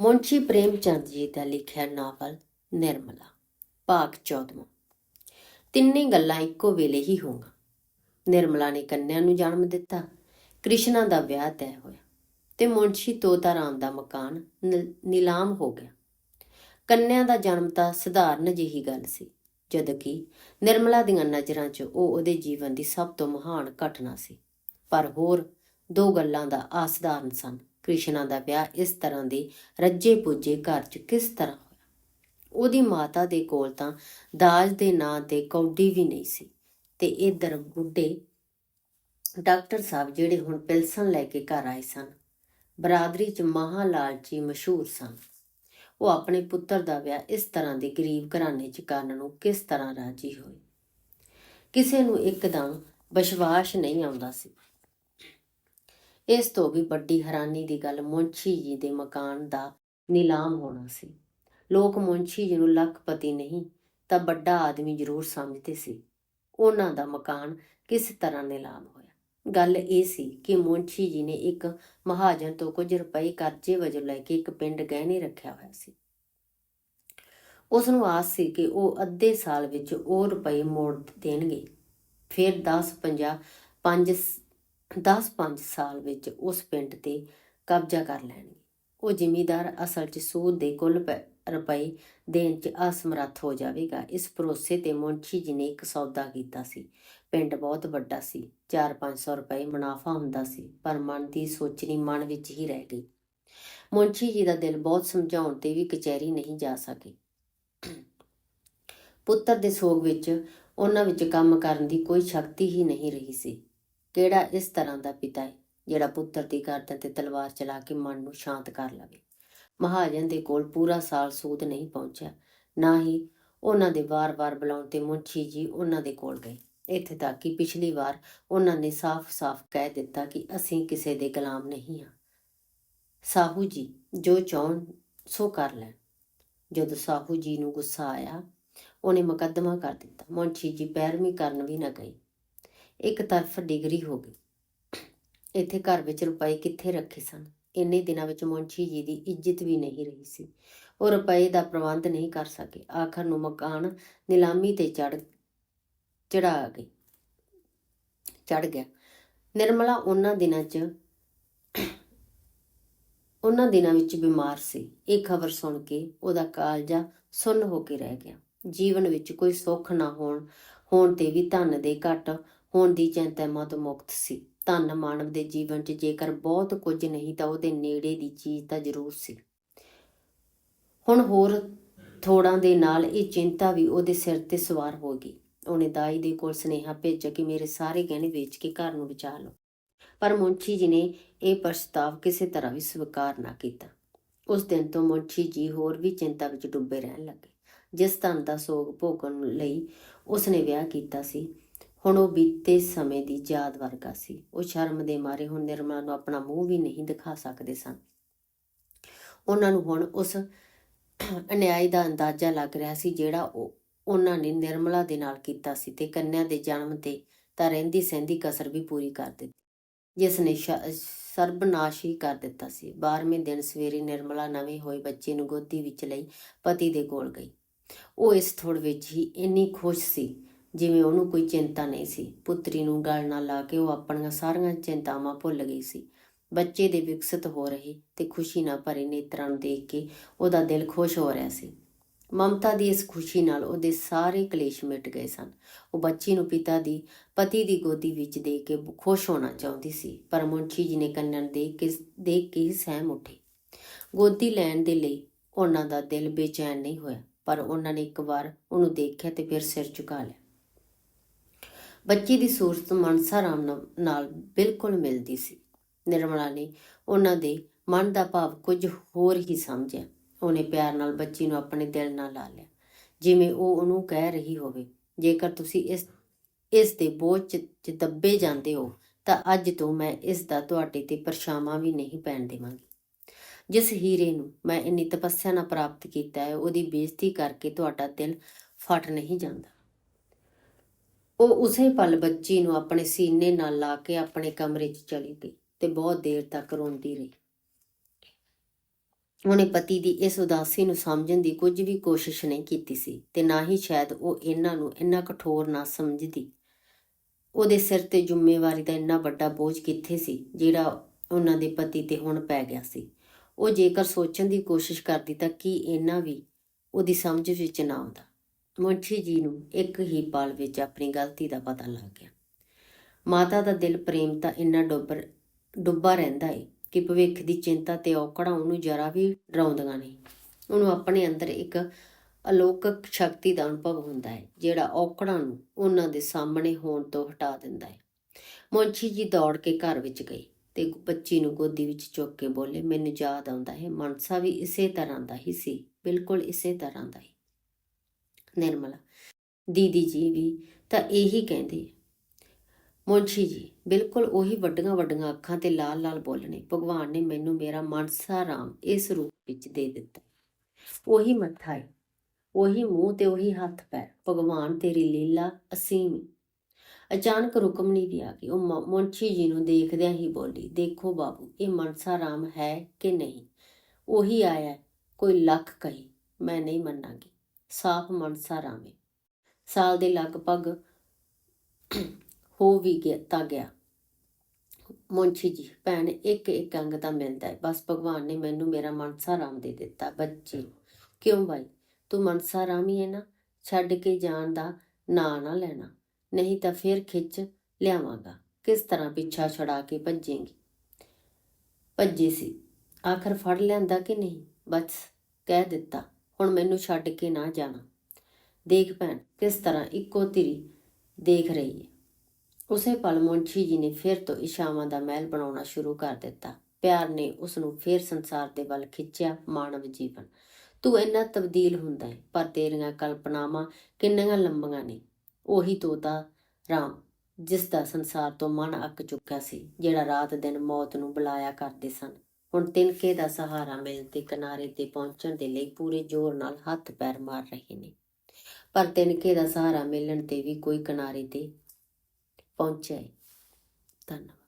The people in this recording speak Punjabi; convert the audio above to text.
ਮੁੰਸ਼ੀ ਪ੍ਰੇਮ ਚੰਦ ਜੀ ਦਾ ਲਿਖਿਆ ਨਾਵਲ ਨਿਰਮਲਾ, ਭਾਗ 14 ਤਿੰਨੇ ਗੱਲਾਂ ਇੱਕੋ ਵੇਲੇ ਹੀ ਹੋਣਗੀਆਂ ਨਿਰਮਲਾ ਨੇ ਕੰਨਿਆ ਨੂੰ ਜਨਮ ਦਿੱਤਾ, ਕ੍ਰਿਸ਼ਨਾ ਦਾ ਵਿਆਹ ਤੈਅ ਹੋਇਆ ਤੇ ਮੁੰਸ਼ੀ ਤੋਤਾ ਰਾਮ ਦਾ ਮਕਾਨ ਨ- ਨਿਲਾਮ ਹੋ ਗਿਆ। ਕੰਨਿਆ ਦਾ ਜਨਮ ਤਾਂ ਸਧਾਰਨ ਜਿਹੀ ਗੱਲ ਸੀ ਜਦਕਿ ਨਿਰਮਲਾ ਦੀਆਂ ਨਜ਼ਰਾਂ 'ਚ ਉਹ ਉਹਦੇ ਜੀਵਨ ਦੀ ਸਭ ਤੋਂ ਮਹਾਨ ਘਟਨਾ ਸੀ। ਪਰ ਹੋਰ ਦੋ ਗੱਲਾਂ ਦਾ ਆਸਧਾਰਨ ਸਨ। ਕ੍ਰਿਸ਼ਨਾ ਦਾ ਵਿਆਹ ਇਸ ਤਰ੍ਹਾਂ ਦੇ ਰੱਜੇ ਪੁੱਜੇ ਘਰ 'ਚ ਕਿਸ ਤਰ੍ਹਾਂ ਹੋਇਆ? ਉਹਦੀ ਮਾਤਾ ਦੇ ਕੋਲ ਤਾਂ ਦਾਜ ਦੇ ਨਾਂ ਤੇ ਕੌਡੀ ਵੀ ਨਹੀਂ ਸੀ ਤੇ ਇਧਰ ਬੁੱਢੇ ਡਾਕਟਰ ਸਾਹਿਬ ਜਿਹੜੇ ਹੁਣ ਪਿਲਸਨ ਲੈ ਕੇ ਘਰ ਆਏ ਸਨ, ਬਰਾਦਰੀ 'ਚ ਮਹਾ ਲਾਲਚੀ ਮਸ਼ਹੂਰ ਸਨ। ਉਹ ਆਪਣੇ ਪੁੱਤਰ ਦਾ ਵਿਆਹ ਇਸ ਤਰ੍ਹਾਂ ਦੇ ਗਰੀਬ ਘਰਾਣੇ 'ਚ ਕਰਨ ਨੂੰ ਕਿਸ ਤਰ੍ਹਾਂ ਰਾਜੀ ਹੋਏ? ਕਿਸੇ ਨੂੰ ਇੱਕਦਮ ਵਿਸ਼ਵਾਸ ਨਹੀਂ ਆਉਂਦਾ ਸੀ। ਇਸ ਤੋਂ ਵੀ ਵੱਡੀ ਹੈਰਾਨੀ ਦੀ ਗੱਲ ਮੁੰਸ਼ੀ ਜੀ ਦੇ ਮਕਾਨ ਦਾ ਨਿਲਾਮ ਹੋਣਾ ਸੀ। ਲੋਕ ਮੁੰਸ਼ੀ ਜੀ ਨੂੰ ਲੱਖਪਤੀ ਨਹੀਂ, ਤਾਂ ਵੱਡਾ ਆਦਮੀ ਜ਼ਰੂਰ ਸਮਝਦੇ ਸੀ। ਉਹਨਾਂ ਦਾ ਮਕਾਨ ਕਿਸ ਤਰ੍ਹਾਂ ਨਿਲਾਮ ਹੋਇਆ? ਗੱਲ ਇਹ ਸੀ ਕਿ ਮੁੰਸ਼ੀ ਜੀ ਨੇ ਇੱਕ ਮਹਾਜਨ ਤੋਂ ਕੁਝ ਰੁਪਏ ਕਰਜ਼ੇ ਵਜੋਂ ਲੈ ਕੇ ਇੱਕ ਪਿੰਡ ਗਹਿਣੇ ਰੱਖਿਆ ਹੋਇਆ ਸੀ। ਉਸ ਨੂੰ ਆਸ ਸੀ ਕਿ ਉਹ ਅੱਧੇ ਸਾਲ ਵਿੱਚ ਉਹ ਰੁਪਏ ਮੋੜ ਦੇਣਗੇ। ਫਿਰ 10 50 5 10 5 ਸਾਲ ਵਿੱਚ ਉਸ ਪਿੰਡ ਤੇ ਕਬਜ਼ਾ ਕਰ ਲੈਣਗੇ। ਉਹ ਜ਼ਿਮੀਦਾਰ ਅਸਲ 'ਚ ਸੂਦ ਦੇ ਕੁੱਲ ਪੈ- ਰੁਪਏ ਦੇਣ 'ਚ ਅਸਮਰੱਥ ਹੋ ਜਾਵੇਗਾ। ਇਸ ਭਰੋਸੇ ਤੇ ਮੁੰਸ਼ੀ ਜੀ ਨੇ ਇੱਕ ਸੌਦਾ ਕੀਤਾ ਸੀ। ਪਿੰਡ ਬਹੁਤ ਵੱਡਾ ਸੀ। 4-500 ਰੁਪਏ ਮੁਨਾਫਾ ਹੁੰਦਾ ਸੀ, ਪਰ ਮਨ ਦੀ ਸੋਚਣੀ ਮਨ ਵਿੱਚ ਹੀ ਰਹਿ ਗਈ। ਮੁੰਸ਼ੀ ਜੀ ਦਾ ਦਿਲ ਬਹੁਤ ਸਮਝਾਉਣ ਤੇ ਵੀ ਕਚਹਿਰੀ ਨਹੀਂ ਜਾ ਸਕੇ। ਪੁੱਤਰ ਦੇ ਸੋਗ ਵਿੱਚ ਉਹਨਾਂ ਵਿੱਚ ਕੰਮ ਕਰਨ ਦੀ ਕੋਈ ਸ਼ਕਤੀ ਹੀ ਨਹੀਂ ਰਹੀ ਸੀ। ਕਿਹੜਾ ਇਸ ਤਰ੍ਹਾਂ ਦਾ ਪਿਤਾ ਹੈ ਜਿਹੜਾ ਪੁੱਤਰ ਦੀ ਗਰਦਨ ਤੇ ਤਲਵਾਰ ਚਲਾ ਕੇ ਮਨ ਨੂੰ ਸ਼ਾਂਤ ਕਰ ਲਵੇ। ਮਹਾਜਨ ਦੇ ਕੋਲ ਪੂਰਾ ਸਾਲ ਸੂਦ ਨਹੀਂ ਪਹੁੰਚਿਆ, ਨਾ ਹੀ ਉਹਨਾਂ ਦੇ ਵਾਰ-ਵਾਰ ਬੁਲਾਉਣ ਤੇ ਮੁੰਸ਼ੀ ਜੀ ਉਹਨਾਂ ਦੇ ਕੋਲ ਗਏ। ਇੱਥੇ ਤੱਕ ਕਿ ਪਿਛਲੀ ਵਾਰ ਉਹਨਾਂ ਨੇ ਸਾਫ਼-ਸਾਫ਼ ਕਹਿ ਦਿੱਤਾ ਕਿ ਅਸੀਂ ਕਿਸੇ ਦੇ ਗੁਲਾਮ ਨਹੀਂ ਹਾਂ। ਸਾਹੂ ਜੀ, ਜੋ ਚਾਹਣ, ਸੋ ਕਰ ਲੈਣ। ਜਦੋਂ ਸਾਹੂ ਜੀ ਨੂੰ ਗੁੱਸਾ ਆਇਆ, ਉਹਨੇ ਮੁਕੱਦਮਾ ਕਰ ਦਿੱਤਾ। ਮੁੰਸ਼ੀ ਜੀ ਪੈਰਵੀ ਕਰਨ ਵੀ ਨਾ ਗਏ। ਇੱਕ ਤਰਫ ਡਿਗਰੀ ਹੋ ਗਈ। ਇੱਥੇ ਘਰ ਵਿੱਚ ਰੁਪਏ ਕਿੱਥੇ ਰੱਖੇ ਸਨ? ਇੰਨੇ ਦਿਨਾਂ ਵਿੱਚ ਮੁੰਸ਼ੀ ਜੀ ਦੀ ਇੱਜ਼ਤ ਵੀ ਨਹੀਂ ਰਹੀ ਸੀ। ਉਹ ਰੁਪਏ ਦਾ ਪ੍ਰਬੰਧ ਨਹੀਂ ਕਰ ਸਕੇ। ਆਖਰ ਨੂੰ ਮਕਾਨ ਨਿਲਾਮੀ ਤੇ ਚੜ ਚੜਾ ਗਈ ਚੜ ਗਿਆ। ਨਿਰਮਲਾ ਉਹਨਾਂ ਦਿਨਾਂ 'ਚ, ਉਹਨਾਂ ਦਿਨਾਂ ਵਿੱਚ ਬਿਮਾਰ ਸੀ। ਇਹ ਖਬਰ ਸੁਣ ਕੇ ਉਹਦਾ ਕਾਲਜਾ ਸੁੰਨ ਹੋ ਕੇ ਰਹਿ ਗਿਆ। ਜੀਵਨ ਵਿੱਚ ਕੋਈ ਸੁੱਖ ਨਾ ਹੋਣ ਹੋਣ ਤੇ ਵੀ ਧਨ ਦੇ ਘਟ ਹੋਣ ਦੀ ਚਿੰਤਾ ਤੋਂ ਮੁਕਤ ਸੀ। ਧਨ ਮਾਨਵ ਦੇ ਜੀਵਨ 'ਚ ਜੇਕਰ ਬਹੁਤ ਕੁਝ ਨਹੀਂ ਤਾਂ ਉਹਦੇ ਨੇੜੇ ਦੀ ਚੀਜ਼ ਤਾਂ ਜ਼ਰੂਰ ਸੀ। ਹੁਣ ਹੋਰ ਥੋੜਾਂ ਦੇ ਨਾਲ ਇਹ ਚਿੰਤਾ ਵੀ ਉਹਦੇ ਸਿਰ ਤੇ ਸਵਾਰ ਹੋ ਗਈ। ਉਹਨੇ ਦਾਈ ਦੇ ਕੋਲ ਸੁਨੇਹਾ ਭੇਜਿਆ ਕਿ ਮੇਰੇ ਸਾਰੇ ਗਹਿਣੇ ਵੇਚ ਕੇ ਘਰ ਨੂੰ ਬਚਾ ਲਓ। ਪਰ ਮੁੰਸ਼ੀ ਜੀ ਨੇ ਇਹ ਪ੍ਰਸਤਾਵ ਕਿਸੇ ਤਰ੍ਹਾਂ ਵੀ ਸਵੀਕਾਰ ਨਾ ਕੀਤਾ। ਉਸ ਦਿਨ ਤੋਂ ਮੁੰਸ਼ੀ ਜੀ ਹੋਰ ਵੀ ਚਿੰਤਾ ਵਿੱਚ ਡੁੱਬੇ ਰਹਿਣ ਲੱਗੇ। ਜਿਸ ਧਨ ਦਾ ਸੋਗ ਭੋਗਣ ਲਈ ਉਸਨੇ ਵਿਆਹ ਕੀਤਾ ਸੀ। ਹੁਣ ਉਹ ਬੀਤੇ ਸਮੇਂ ਦੀ ਯਾਦ ਵਰਗਾ ਸੀ। ਉਹ ਸ਼ਰਮ ਦੇ ਮਾਰੇ ਹੁਣ ਨਿਰਮਲਾ ਨੂੰ ਆਪਣਾ ਮੂੰਹ ਵੀ ਨਹੀਂ ਦਿਖਾ ਸਕਦੇ ਸਨ। ਉਹਨਾਂ ਨੂੰ ਹੁਣ ਉਸ ਅਨਿਆਈ ਦਾ ਅੰਦਾਜ਼ਾ ਲੱਗ ਰਿਹਾ ਸੀ ਜਿਹੜਾ ਉਹ ਉਹਨਾਂ ਨੇ ਨਿਰਮਲਾ ਦੇ ਨਾਲ ਕੀਤਾ ਸੀ ਤੇ ਕੰਨਿਆ ਦੇ ਜਨਮ ਤੇ ਤਾਂ ਰਹਿੰਦੀ ਸਹਿੰਦੀ ਕਸਰ ਵੀ ਪੂਰੀ ਕਰ ਦਿੱਤੀ। ਜਿਸ ਨੇ ਸਰਬਨਾਸ਼ ਹੀ ਕਰ ਦਿੱਤਾ ਸੀ। 12ਵੇਂ ਦਿਨ ਸਵੇਰੇ ਨਿਰਮਲਾ ਨਵੇਂ ਹੋਏ ਬੱਚੇ ਨੂੰ ਗੋਦੀ ਵਿੱਚ ਲਈ ਪਤੀ ਦੇ ਕੋਲ ਗਈ। ਉਹ ਇਸ ਥੋੜ ਵਿੱਚ ਹੀ ਇੰਨੀ ਖੁਸ਼ ਸੀ ਜਿਵੇਂ ਉਹਨੂੰ ਕੋਈ ਚਿੰਤਾ ਨਹੀਂ ਸੀ। ਪੁੱਤਰੀ ਨੂੰ ਗਲ ਨਾਲ ਲਾ ਕੇ ਉਹ ਆਪਣੀਆਂ ਸਾਰੀਆਂ ਚਿੰਤਾਵਾਂ ਭੁੱਲ ਗਈ ਸੀ। ਬੱਚੇ ਦੇ ਵਿਕਸਿਤ ਹੋ ਰਹੇ ਤੇ ਖੁਸ਼ੀ ਨਾਲ ਭਰੇ ਨੇਤਰਾਂ ਨੂੰ ਦੇਖ ਕੇ ਉਹਦਾ ਦਿਲ ਖੁਸ਼ ਹੋ ਰਿਹਾ ਸੀ। ਮਮਤਾ ਦੀ ਇਸ ਖੁਸ਼ੀ ਨਾਲ ਉਹਦੇ ਸਾਰੇ ਕਲੇਸ਼ ਮਿਟ ਗਏ ਸਨ। ਉਹ ਬੱਚੀ ਨੂੰ ਪਿਤਾ ਦੀ, ਪਤੀ ਦੀ ਗੋਦੀ ਵਿੱਚ ਦੇ ਕੇ ਖੁਸ਼ ਹੋਣਾ ਚਾਹੁੰਦੀ ਸੀ, ਪਰ ਮੁੰਸ਼ੀ ਜੀ ਨੇ ਕੰਨਣ ਦੇਖ ਕੇ ਦੇਖ ਕੇ ਹੀ ਸਹਿਮ ਉੱਠੇ। ਗੋਦੀ ਲੈਣ ਦੇ ਲਈ ਉਹਨਾਂ ਦਾ ਦਿਲ ਬੇਚੈਨ ਨਹੀਂ ਹੋਇਆ, ਪਰ ਉਹਨਾਂ ਨੇ ਇੱਕ ਵਾਰ ਉਹਨੂੰ ਦੇਖਿਆ ਤੇ ਫਿਰ ਸਿਰ ਝੁਕਾ ਲਿਆ। ਬੱਚੀ ਦੀ ਸੂਰਤ ਮਨਸਾ ਰਾਮ ਨਾਲ- ਨਾਲ ਬਿਲਕੁਲ ਮਿਲਦੀ ਸੀ। ਨਿਰਮਲਾ ਨੇ ਉਹਨਾਂ ਦੇ ਮਨ ਦਾ ਭਾਵ ਕੁਝ ਹੋਰ ਹੀ ਸਮਝਿਆ। ਉਹਨੇ ਪਿਆਰ ਨਾਲ ਬੱਚੀ ਨੂੰ ਆਪਣੇ ਦਿਲ ਨਾਲ ਲਾ ਲਿਆ। ਜਿਵੇਂ ਉਹ ਉਹਨੂੰ ਕਹਿ ਰਹੀ ਹੋਵੇ, ਜੇਕਰ ਤੁਸੀਂ ਇਸ ਇਸ ਦੇ ਬੋਝ 'ਚ 'ਚ ਦੱਬੇ ਜਾਂਦੇ ਹੋ, ਤਾਂ ਅੱਜ ਤੋਂ ਮੈਂ ਇਸ ਦਾ ਤੁਹਾਡੇ ਤੇ ਪਰਛਾਵਾਂ ਵੀ ਨਹੀਂ ਪੈਣ ਦੇਵਾਂਗੀ। ਜਿਸ ਹੀਰੇ ਨੂੰ ਮੈਂ ਇੰਨੀ ਤਪੱਸਿਆ ਨਾਲ ਪ੍ਰਾਪਤ ਕੀਤਾ ਹੈ, ਉਹਦੀ ਬੇਇੱਜ਼ਤੀ ਕਰਕੇ ਤੁਹਾਡਾ ਦਿਲ ਫਟ ਨਹੀਂ ਜਾਂਦਾ। ਉਹ ਉਸੇ ਪਲ ਬੱਚੀ ਨੂੰ ਆਪਣੇ ਸੀਨੇ ਨਾਲ ਲਾ ਕੇ ਆਪਣੇ ਕਮਰੇ 'ਚ ਚਲੀ ਗਈ ਤੇ ਬਹੁਤ ਦੇਰ ਤੱਕ ਰੋਂਦੀ ਰਹੀ। ਉਹਨੇ ਪਤੀ ਦੀ ਇਸ ਉਦਾਸੀ ਨੂੰ ਸਮਝਣ ਦੀ ਕੁਝ ਵੀ ਕੋਸ਼ਿਸ਼ ਨਹੀਂ ਕੀਤੀ ਸੀ ਤੇ ਨਾ ਹੀ ਸ਼ਾਇਦ ਉਹ ਇਹਨਾਂ ਨੂੰ ਇੰਨਾ ਕਠੋਰ ਨਾ ਸਮਝਦੀ। ਉਹਦੇ ਸਿਰ ਤੇ ਜ਼ਿੰਮੇਵਾਰੀ ਦਾ ਇੰਨਾ ਵੱਡਾ ਬੋਝ ਕਿੱਥੇ ਸੀ ਜਿਹੜਾ ਉਹਨਾਂ ਦੇ ਪਤੀ ਤੇ ਹੁਣ ਪੈ ਗਿਆ ਸੀ। ਉਹ ਜੇਕਰ ਸੋਚਣ ਦੀ ਕੋਸ਼ਿਸ਼ ਕਰਦੀ ਤਾਂ ਕੀ ਇਹਨਾਂ ਵੀ ਉਹਦੀ ਸਮਝ ਵਿੱਚ ਨਾ ਆਉਂਦਾ। ਮੁੰਸ਼ੀ ਜੀ ਨੂੰ ਇੱਕ ਹੀ ਪਲ ਵਿੱਚ ਆਪਣੀ ਗਲਤੀ ਦਾ ਪਤਾ ਲੱਗ ਗਿਆ। ਮਾਤਾ ਦਾ ਦਿਲ ਪ੍ਰੇਮ ਤਾਂ ਇੰਨਾ ਡੁੱਬਰ, ਡੁੱਬਾ ਰਹਿੰਦਾ ਏ ਕਿ ਭਵਿੱਖ ਦੀ ਚਿੰਤਾ ਤੇ ਔਕੜਾਂ ਉਹਨੂੰ ਜਰਾ ਵੀ ਡਰਾਉਂਦੀਆਂ ਨਹੀਂ ਉਹਨੂੰ ਆਪਣੇ ਅੰਦਰ ਇੱਕ ਅਲੌਕਿਕ ਸ਼ਕਤੀ ਦਾ ਅਨੁਭਵ ਹੁੰਦਾ ਹੈ ਜਿਹੜਾ ਔਕੜਾਂ ਨੂੰ ਉਹਨਾਂ ਦੇ ਸਾਹਮਣੇ ਹੋਣ ਤੋਂ ਹਟਾ ਦਿੰਦਾ ਹੈ ਮੁੰਸ਼ੀ ਜੀ ਦੌੜ ਕੇ ਘਰ ਵਿੱਚ ਗਈ ਤੇ ਬੱਚੀ ਨੂੰ ਗੋਦੀ ਵਿੱਚ ਚੁੱਕ ਕੇ ਬੋਲੇ, ਮੈਨੂੰ ਯਾਦ ਆਉਂਦਾ ਹੈ, ਮਨਸਾ ਵੀ ਇਸੇ ਤਰ੍ਹਾਂ ਦਾ ਹੀ ਸੀ, ਬਿਲਕੁਲ ਇਸੇ ਤਰ੍ਹਾਂ ਦਾ ਹੀ। ਨਿਰਮਲਾ। ਦੀਦੀ ਜੀ ਵੀ ਤਾਂ ਇਹੀ ਕਹਿੰਦੇ ਆ। ਮੁੰਸ਼ੀ ਜੀ, ਬਿਲਕੁਲ ਉਹੀ ਵੱਡੀਆਂ ਵੱਡੀਆਂ ਅੱਖਾਂ ਤੇ ਲਾਲ ਲਾਲ ਬੋਲਣੇ। ਭਗਵਾਨ ਨੇ ਮੈਨੂੰ ਮੇਰਾ ਮਨਸਾ ਰਾਮ ਇਸ ਰੂਪ ਵਿੱਚ ਦੇ ਦਿੱਤਾ। ਉਹੀ ਮੱਥਾ ਹੈ, ਉਹੀ ਮੂੰਹ ਤੇ ਉਹੀ ਹੱਥ ਪੈਰ। ਭਗਵਾਨ ਤੇਰੀ ਲੀਲਾ ਅਸੀਮ ਅਚਾਨਕ ਰੁਕਮਣੀ ਵੀ ਆ ਗਈ। ਉਹ ਮ- ਮੁੰਸ਼ੀ ਜੀ ਨੂੰ ਦੇਖਦਿਆਂ ਹੀ ਬੋਲੀ, ਦੇਖੋ ਬਾਬੂ, ਇਹ ਮਨਸਾ ਰਾਮ ਹੈ ਕਿ ਨਹੀਂ? ਉਹੀ ਆਇਆ, ਕੋਈ ਲੱਖ ਕਹੀ, ਮੈਂ ਨਹੀਂ ਮੰਨਾਂਗੀ। ਸਾਫ਼ ਮਨਸਾ ਰਾਮ ਸਾਲ ਦੇ ਲਗਭਗ ਹੋ ਵੀ ਗਿਆ, ਤਾਂ ਗਿਆ। ਮੁੰਸ਼ੀ ਜੀ, ਭੈਣ, ਇੱਕ ਇੱਕ ਅੰਗ ਤਾਂ ਮਿਲਦਾ ਹੈ। ਬਸ ਭਗਵਾਨ ਨੇ ਮੈਨੂੰ ਮੇਰਾ ਮਨਸਾ ਰਾਮ ਦੇ ਦਿੱਤਾ। ਬੱਚੀ, ਕਿਉਂ ਬਾਈ? ਤੂੰ ਮਨਸਾ ਰਾਮ ਹੀ ਹੈ ਨਾ? ਛੱਡ ਕੇ ਜਾਣ ਦਾ ਨਾਂ ਨਾ ਲੈਣਾ। ਨਹੀਂ ਤਾਂ ਫੇਰ ਖਿੱਚ ਲਿਆਵਾਂਗਾ। ਕਿਸ ਤਰ੍ਹਾਂ ਪਿੱਛਾ ਛੁਡਾ ਕੇ ਭੱਜੇਂਗੀ? ਭੱਜੇ ਸੀ। ਆਖਰ ਫੜ ਲਿਆਂਦਾ ਕਿ ਨਹੀਂ? ਬਸ, ਕਹਿ ਦਿੱਤਾ। ਹੁਣ ਮੈਨੂੰ ਛੱਡ ਕੇ ਨਾ ਜਾਣਾ। ਦੇਖ ਭੈਣ, ਕਿਸ ਤਰ੍ਹਾਂ ਇੱਕੋ ਧਿਰੀ ਦੇਖ ਰਹੀ ਹੈ ਉਸੇ ਪਲ ਮੁੰਸ਼ੀ ਜੀ ਨੇ ਫਿਰ ਤੋਂ ਇਸ਼ਾਵਾਂ ਦਾ ਮਹਿਲ ਬਣਾਉਣਾ ਸ਼ੁਰੂ ਕਰ ਦਿੱਤਾ। ਪਿਆਰ ਨੇ ਉਸ ਨੂੰ ਫਿਰ ਸੰਸਾਰ ਦੇ ਵੱਲ ਖਿੱਚਿਆ ਮਾਨਵ ਜੀਵਨ। ਤੂੰ ਇੰਨਾ ਤਬਦੀਲ ਹੁੰਦਾ ਹੈ ਪਰ ਤੇਰੀਆਂ ਕਲਪਨਾਵਾਂ ਕਿੰਨੀਆਂ ਲੰਬੀਆਂ ਨੇ। ਉਹੀ ਤੋਤਾ ਰਾਮ ਜਿਸ ਦਾ ਸੰਸਾਰ ਤੋਂ ਮਨ ਅੱਕ ਚੁੱਕਾ ਸੀ, ਜਿਹੜਾ ਰਾਤ ਦਿਨ ਮੌਤ ਨੂੰ ਬੁਲਾਇਆ ਕਰਦੇ ਸਨ। ਹੁਣ ਤਿਨਕੇ ਦਾ ਸਹਾਰਾ ਮਿਲ ਤੇ ਕਿਨਾਰੇ ਤੇ ਪਹੁੰਚਣ ਦੇ ਲਈ ਪੂਰੇ ਜ਼ੋਰ ਨਾਲ ਹੱਥ ਪੈਰ ਮਾਰ ਰਹੇ ਨੇ ਪਰ ਤਿਨਕੇ ਦਾ ਸਹਾਰਾ ਮਿਲਣ ਤੇ ਵੀ ਕੋਈ ਕਿਨਾਰੇ ਤੇ ਪਹੁੰਚਿਆ ਹੈ। ਧੰਨਵਾਦ